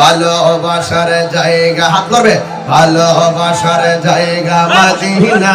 ভালোবাসার জায়গা। হাত করবে ভালোবাসার জায়গা মাদিনা।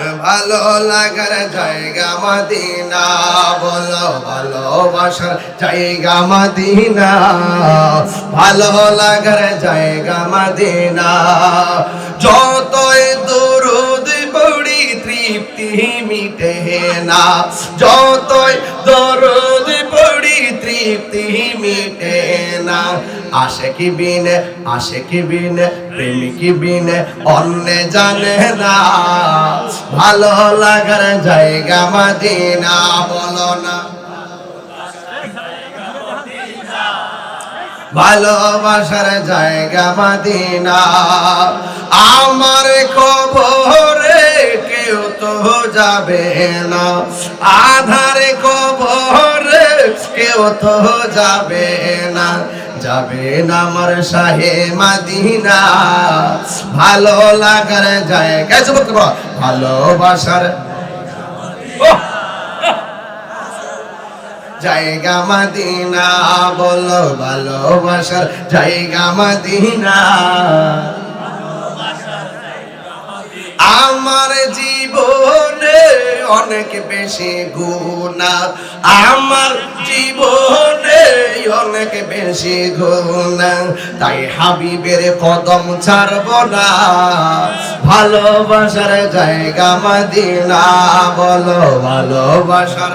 ভালো লাগার জায়গা মাদিনা, বলো ভালোবাসার জায়গা মাদিনা। ভালো লাগার জায়গা মাদিনা। যতই দরুদ পড়ি, তৃপ্তি মিটে না। যতই দরুদ তৃপ্তি মিটে না। আসে কি বিনে আসে কি বিনে, প্রেমিকি বিনে, অন্য জানে না। ভালো লাগার জায়গা মদিনা, বলো না। ভালোবাসার জায়গা মদিনা। আমার কবরে কেউ তো যাবে না। আধারে কবরে কেউ তো যাবে না যাবে না আমার শাহে মাদিনা। ভালো লাগার জায়গা ভালোবাসার জায়গা মদিনা, বলো ভালোবাসার জায়গা মদিনা। আমার জীবনে অনেক বেশি গুণা। আমার জীবনে অনেক বেশি গুণা। তাই হাবিবের কদম ছাড়ব না। ভালোবাসার জায়গা মাদিনা বলো, ভালোবাসার!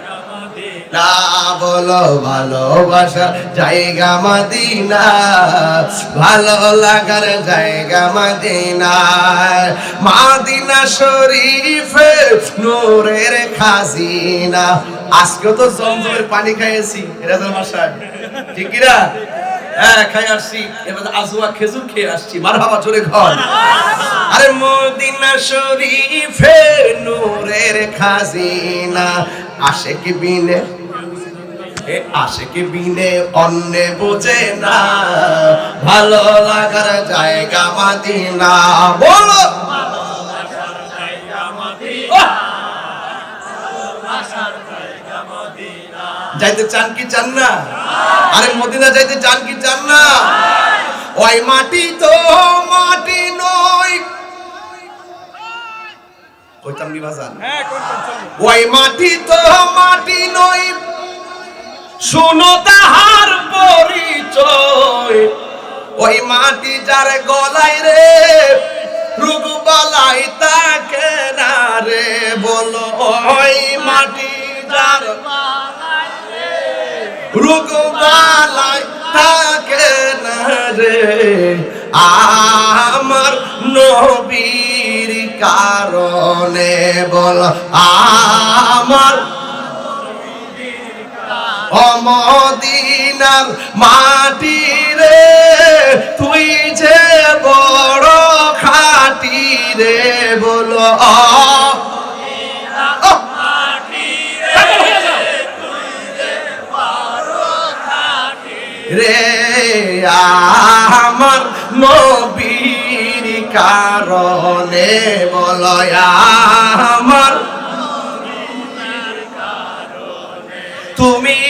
বলো ভালোবাসা জায়গা মদিনা, ভালো লাগার জায়গা মদিনা। মাদিনা শরীফে নূরের খাজিনা। আজকে তো জমজমের পানি খাইয়েছি রেজাল মাসায় ঠিক কি না? হ্যাঁ খাই আসছি। এবার আজুয়া খেজুর খেয়ে আসছি। মার বাবা, চলে ঘর। আরে মদিনা শরীফে নূরের খাজিনা। আসে কি বিনে এ আশেকে বিনে অন্য বোঝে না। ভালো লাগার জায়গা মাদিনা। বলো। যাইতে চান কি চান না? আরে মদিনা যাইতে চান কি চান না? ওই মাটি তো মাটি নয়। কইতাম নি বাজান ওই মাটি তো মাটি নয়। শুনো তাহার পরিচয়। ওই মাটি যার গলায় রে রোগ বালাই তাকে না রে। বলো, ওই মাটি যার রোগ বালাই তাকে না রে। আমার নবীর কারণে বল, আমার অমদিনার মাটি রে, তুই যে বড় খাটি রে বলো রে, আমার নবীর কারণে বলয়া আমার তুমি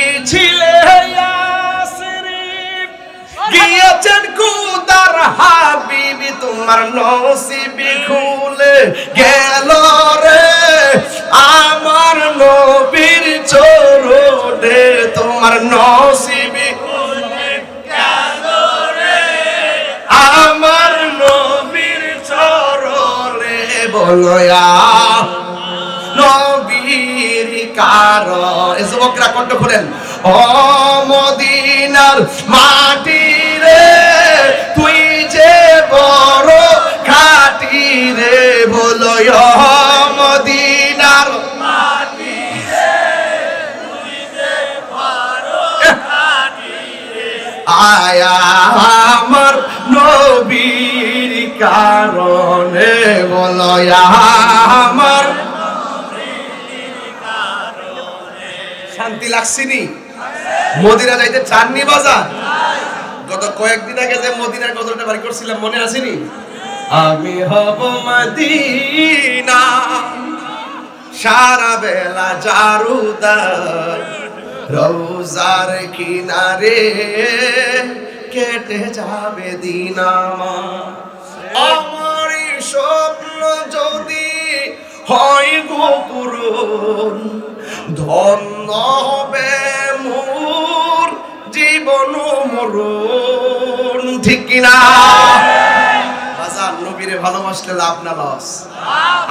গিয়েছেন কুদার হাবিবি, তোমার নসিবি খুলে গেল রে। আমার নবীর চরণে তোমার নসিবি আমার নবীর চরণে বলয়া নবীর কার যুবকরা কণ্ঠ করেন ও মদিনার মাটি রে, তুই যে বড় খাটি রে বলো মদিনার আয়া আমার নবীর কারণে বলো আমার শান্তি লাগছিনি মদিনা যাইতে চাননি বাজার? গত কয়েকদিন আগে যে মদিনার গজলটা বাড়ি করছিলাম, মনে আসেনি আমি হব মদিনা, সারা বেলা জারুদার, রোজার কিনারে কেটে যাবে দিন আমার। স্বপ্ন যদি হয় গোপুরন ধন্য হবে মোর জীবন মরণ। ঠিক কিনা? নবীরে ভালোবাসলে লাভ না লস।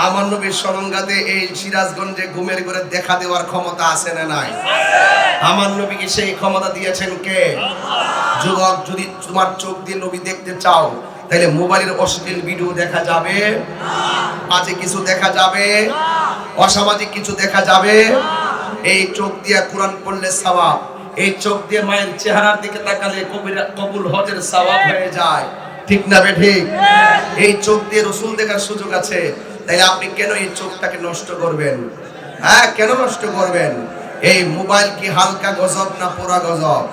আমার নবীর সরঙ্গাতে এই সিরাজগঞ্জে ঘুমের করে দেখা দেওয়ার ক্ষমতা আছে না নাই? আমার নবীকে সেই ক্ষমতা দিয়েছেন কে? যুবক, যদি তোমার চোখ দিয়ে নবী দেখতে চাও, তাহলে মোবাইলের অশ্লীল ভিডিও দেখা যাবে মাঝে কিছু দেখা যাবে, অসামাজিক কিছু দেখা যাবে এই চোখ দিয়ে কোরআন পড়লে সওয়াব। এই চোখ দিয়ে মায়ের চেহারার দিকে তাকালে কবুল হজের সওয়াব হয়ে যায়। ঠিক না বে ঠিক? এই চোখ দিয়ে রসুল দেখার সুযোগ আছে। তাই আপনি কেন এই চোখটাকে নষ্ট করবেন? হ্যাঁ কেন নষ্ট করবেন? এই মোবাইল কি হালকা গজব না পুরা গজব?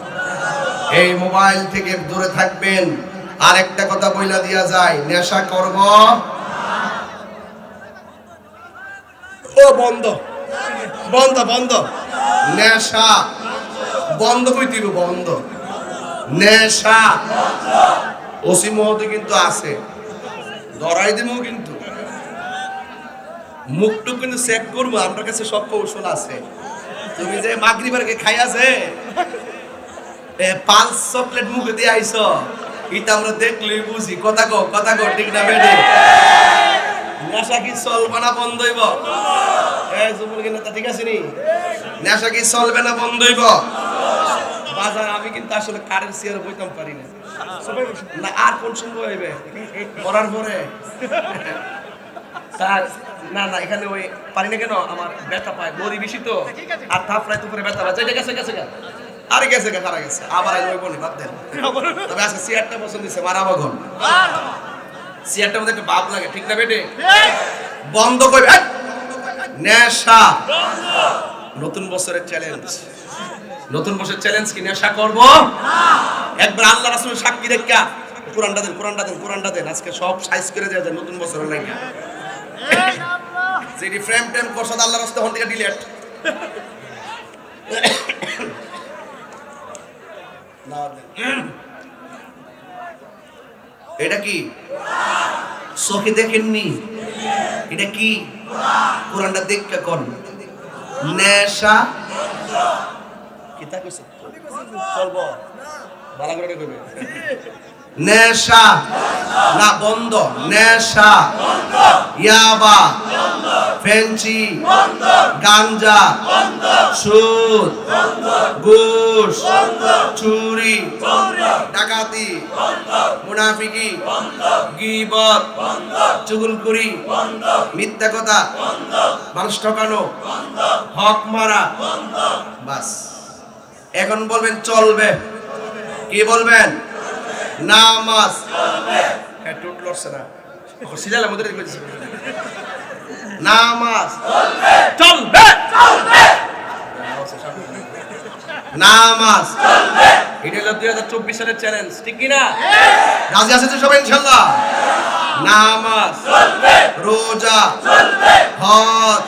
এই মোবাইল থেকে দূরে থাকবেন। আর একটা কথা বইলা দিয়া যায়, নেশা করব? ও বন্ধ। বন্ধ বন্ধ। নেশা। বন্ধ কই দিব, বন্ধ। নেশা। ওসি মহতে কিন্তু আছে। ধরাই দিব কিন্তু। মুখটুক কিন্তু চেক করব, আপনার কাছে সব কৌশল আছে। তুমি যে মাগরিবারকে খাইয়াছে, এ পাঁচ চকলেট মুখে দিয়ে আইছ, এটা আমরা দেখলেই বুঝি। কথা কো কথা কো ঠিক না বেডে নেশা কি চলবে না, বন্ধ হইব? এ যুবক নেতা ঠিক আছে নি? নেশা কি চলবে না বন্ধ হইব? বাজার আমি কিন্তু আসলে কারেন্ট চেয়ার বইতাম পারি না। না আর কোন সময় হইবে? মরার পরে? স্যার না না এখানে ওই পারি না কেন? আমার ব্যথা পায় দড়ি বেশি তো। আর থাপড়ায় তুপরে ব্যথা পায়। গেছে গেছে গেছে। আরে গেছে গেছে খারা গেছে। আবার আই ওই বলি বাদ দেন। তবে আজকে চেয়ারটা পছন্দ দিছে মারাবা ঘন চেয়ারটার মধ্যে একটা ভাব লাগে ঠিক না বেটে? বন্ধ করবে এই! নেশা। নতুন বছরের চ্যালেঞ্জ নতুন বছরের চ্যালেঞ্জ কি নেশা করব? একবার আল্লাহ রাসূলের সাক্ষী দেখা কোরআনটা দেন কোরআনটা দেন কোরআনটা দেন। আজকে সব সাইজ করে দেওয়া যায় নতুন বছরের লাগে যেটি ফ্রেম টেম করছ আল্লাহ রাস্তা হন থেকে ডিলেট এটা কি? চোখে দেখেননি? এটা কি? কোরআনটা দেখতে কোন? নেশা? কিতা কইছে? চলবো। করে কইবে। নেশা। না, বন্ধ। নেশা। ইয়াবা। ফেঞ্চি গাঞ্জা সুদ ঘুষ চুরি ডাকাতি মুনাফিকি গিবত চুগলখুরি মিথ্যা কথা মানুষ ঠকানো হক মারা বাস। এখন বলবেন চলবে। কি বলবেন? নামাজ। হ্যাঁ টুট লড়ছে না। সিলালে করেছি নামাজ। চলবে। নামাজ। এটা হলো দুই হাজার চব্বিশ সালের চ্যালেঞ্জ ঠিক কিনা রাজি আছে তো সবাই ইনশাল্লাহ নামাজ। রোজা। হজ।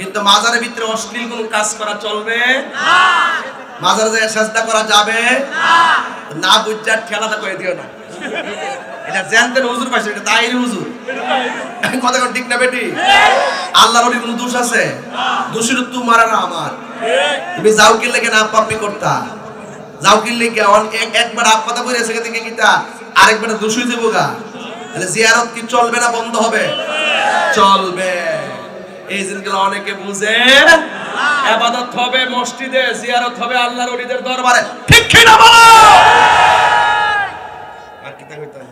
কিন্তু মাজারের ভিতরে অশ্লীল কোন কাজ করা চলবে? মাজারে যায় সাজদা করা যাবে? না। বুঝার ঠেলাটা করে দিও না। এটা জানতেন হুজুর পাইছে এটা তাইরি হুজুর। কথা কোন ঠিক না বেটি? আল্লাহর ওলি কোন দোষ আছে? দোষের তোমার না আমার। তুমি যাও কি লেগে না পাপি করতা। যাও কি লেগে অন- এক- একবার আপ কথা বলে এসে থেকে কিতা আরেকবার দোষই দেবো গা। তাহলে জিয়ারত কি চলবে না বন্ধ হবে? চলবে। এই জিনিসগুলো অনেকে বুঝে। আবাদত হবে মসজিদে জিয়ারত হবে আল্লাহর ওলিদের দরবারে। ঠিক কি না বলো? আর কইতাম দিই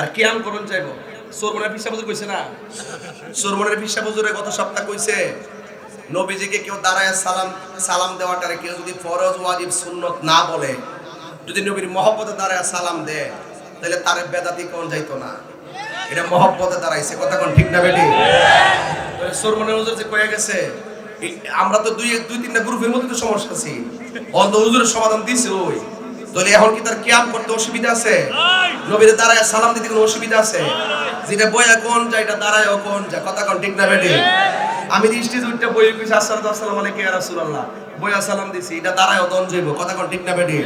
আর কিয়াম করুন চাইব। সোরমনের পিসা বুজুর কইছে না? সোরমনের পিসা বুজুরে গত সপ্তাহ কইছে নবীজিকে কেউ দাঁড়ায় সালাম সালাম দেওয়াটারে কেউ যদি ফরজ ওয়াজিব সুন্নত না বলে যদি নবীর মহব্বতে দাঁড়ায় সালাম দেয় তাহলে তার বেদাতি কোন যাইতো না। এটা মহব্বতে দাঁড়াইছে কথা কোন ঠিক না বেটি? সোরমনের হুজুর যে কয়ে গেছে আমরা তো দুই দুই তিনটা গ্রুপের মধ্যে তো সমস্যা আছি। অন্ত হুজুরের সমাধান দিছে ওই। তাহলে এখন কি তার কিয়াম করতে অসুবিধা আছে? নবীর দাঁড়ায় সালাম দিতে কোনো অসুবিধা আছে? যেটা বইয়া কোন যা এটা দাঁড়ায় কোন যা কথা কোন ঠিক না বেটি? আমি দৃষ্টি উঠতে বই কইছি, আসসালাতু আসসালামু আলাইকা ইয়া রাসূলুল্লাহ। বইয়া সালাম দিছি, এটা দাঁড়ায় দন জৈব কথা কোন ঠিক না বেটি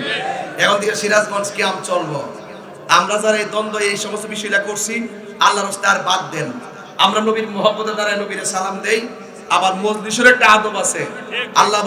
এখন থেকে সিরাজগঞ্জ কি আম চলবো। আমরা যারা এই দ্বন্দ্ব, এই সমস্ত বিষয়টা করছি আল্লাহ রস্তে আর বাদ দেন। আমরা নবীর মোহাম্মদের দ্বারা নবীর সালাম দেই, আবার মজলিসের একটা আদব আছে। আল্লাহ